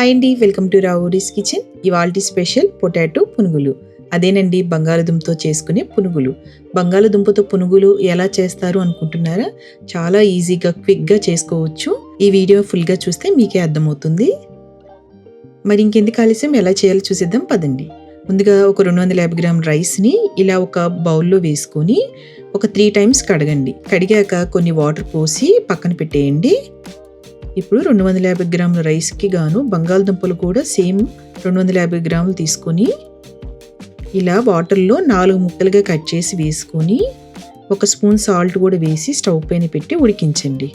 Hi అండి welcome to Ravuri's kitchen. ఇవాల్టి special potato పునుగులు. అదేనండి బంగాళదుంపతో చేసుకునే పునుగులు. బంగాళదుంపతో పునుగులు ఎలా చేస్తారు అనుకుంటున్నారా? చాలా ఈజీగా క్విక్గా చేసుకోవచ్చు. ఈ వీడియో ఫుల్గా చూస్తే మీకే అర్థమవుతుంది. మరి ఇంకెందుకు ఆలస్యం? ఎలా చేయాలో చూసేద్దాం పదండి. ముందుగా ఒక రెండు వందల యాభై గ్రామ్ రైస్ని ఇలా ఒక బౌల్లో వేసుకొని ఒక త్రీ టైమ్స్ కడగండి. కడిగాక కొన్ని వాటర్ పోసి పక్కన పెట్టేయండి. ఇప్పుడు రెండు వందల యాభై గ్రాముల రైస్కి గాను బంగాళదుంపలు కూడా సేమ్ రెండు వందల యాభై గ్రాములు తీసుకొని ఇలా వాటర్లో నాలుగు ముక్కలుగా కట్ చేసి వేసుకొని ఒక స్పూన్ సాల్ట్ కూడా వేసి స్టవ్ పైన పెట్టి ఉడికించండి.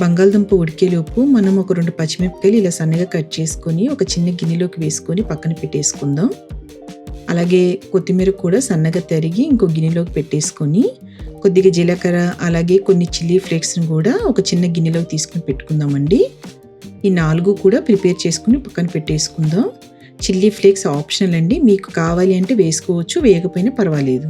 బంగాళదుంప ఉడికేలోపు మనం ఒక రెండు పచ్చిమిరపకాయలు ఇలా సన్నగా కట్ చేసుకొని ఒక చిన్న గిన్నెలోకి వేసుకొని పక్కన పెట్టేసుకుందాం. అలాగే కొత్తిమీర కూడా సన్నగా తరిగి ఇంకో గిన్నెలోకి పెట్టేసుకొని కొద్దిగా జీలకర్ర అలాగే కొన్ని చిల్లీ ఫ్లేక్స్ని కూడా ఒక చిన్న గిన్నెలోకి తీసుకుని పెట్టుకుందామండి. ఈ నాలుగు కూడా ప్రిపేర్ చేసుకుని పక్కన పెట్టేసుకుందాం. చిల్లీ ఫ్లేక్స్ ఆప్షనల్ అండి. మీకు కావాలి అంటే వేసుకోవచ్చు వేయకపోయినా పర్వాలేదు.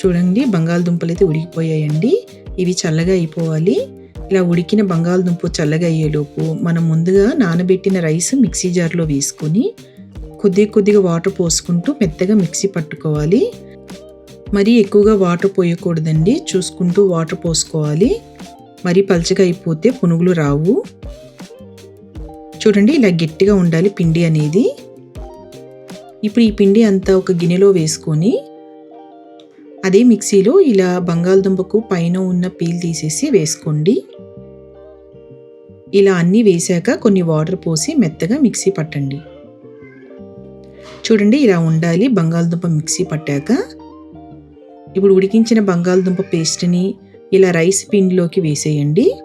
చూడండి బంగాళదుంపలు అయితే ఉడికిపోయాయండి. ఇవి చల్లగా అయిపోవాలి. ఇలా ఉడికిన బంగాళదుంప చల్లగా అయ్యేలోపు మనం ముందుగా నానబెట్టిన రైస్ మిక్సీ జార్లో వేసుకొని కొద్ది కొద్దిగా వాటర్ పోసుకుంటూ మెత్తగా మిక్సీ పట్టుకోవాలి. మరీ ఎక్కువగా వాటర్ పోయకూడదండి. చూసుకుంటూ వాటర్ పోసుకోవాలి. మరీ పలచగా అయిపోతే పునుగులు రావు. చూడండి ఇలా గట్టిగా ఉండాలి పిండి అనేది. ఇప్పుడు ఈ పిండి అంతా ఒక గిన్నెలో వేసుకొని అదే మిక్సీలో ఇలా బంగాళదుంపకు పైన ఉన్న పీల్ తీసేసి వేసుకోండి. ఇలా అన్నీ వేశాక కొన్ని వాటర్ పోసి మెత్తగా మిక్సీ పట్టండి. చూడండి ఇలా ఉండాలి బంగాళదుంప మిక్సీ పట్టాక. ఇప్పుడు ఉడికించిన బంగాళదుంప పేస్ట్ని ఇలా రైస్ పిండిలోకి వేసేయండి.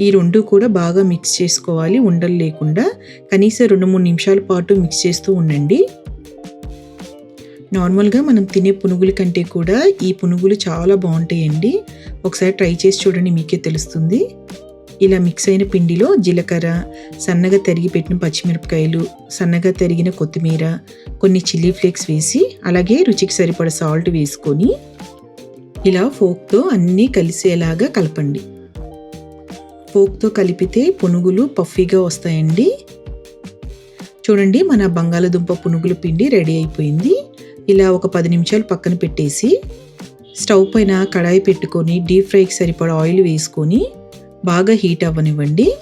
ఈ రెండు కూడా బాగా మిక్స్ చేసుకోవాలి ఉండలు లేకుండా. కనీసం రెండు మూడు నిమిషాల పాటు మిక్స్ చేస్తూ ఉండండి. నార్మల్గా మనం తినే పునుగుల కంటే కూడా ఈ పునుగులు చాలా బాగుంటాయండి. ఒకసారి ట్రై చేసి చూడండి మీకే తెలుస్తుంది. ఇలా మిక్స్ అయిన పిండిలో జీలకర్ర సన్నగా తరిగి పెట్టిన పచ్చిమిరపకాయలు సన్నగా తరిగిన కొత్తిమీర కొన్ని చిల్లీ ఫ్లేక్స్ వేసి అలాగే రుచికి సరిపడ సాల్ట్ వేసుకొని ఇలా ఫోక్తో అన్నీ కలిసేలాగా కలపండి. ఫోక్తో కలిపితే పునుగులు పఫీగా వస్తాయండి. చూడండి మన బంగాళదుంప పునుగుల పిండి రెడీ అయిపోయింది. ఇలా ఒక పది నిమిషాలు పక్కన పెట్టేసి స్టవ్ పైన కడాయి పెట్టుకొని డీప్ ఫ్రైకి సరిపడా ఆయిల్ వేసుకొని బాగా హీట్ అవ్వనివ్వండి.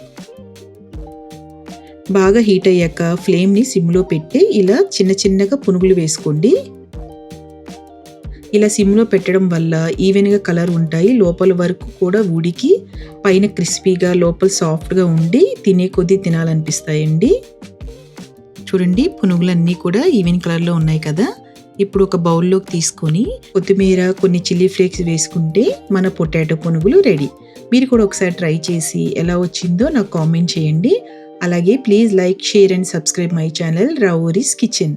బాగా హీట్ అయ్యాక ఫ్లేమ్ని సిమ్లో పెట్టి ఇలా చిన్న చిన్నగా పునుగులు వేసుకోండి. ఇలా సిమ్లో పెట్టడం వల్ల ఈవెన్గా కలర్ ఉంటాయి. లోపల వరకు కూడా ఉడికి పైన క్రిస్పీగా లోపల సాఫ్ట్గా ఉండి తినే కొద్దీ తినాలనిపిస్తాయండి. చూడండి పునుగులన్నీ కూడా ఈవెన్ కలర్లో ఉన్నాయి కదా. ఇప్పుడు ఒక బౌల్లోకి తీసుకొని కొత్తిమీర కొన్ని చిల్లీ ఫ్లేక్స్ వేసుకుంటే మన పొటాటో పునుగులు రెడీ. మీరు కూడా ఒకసారి ట్రై చేసి ఎలా వచ్చిందో నాకు కామెంట్ చేయండి. అలాగే please like share and subscribe my channel Ravuri's kitchen.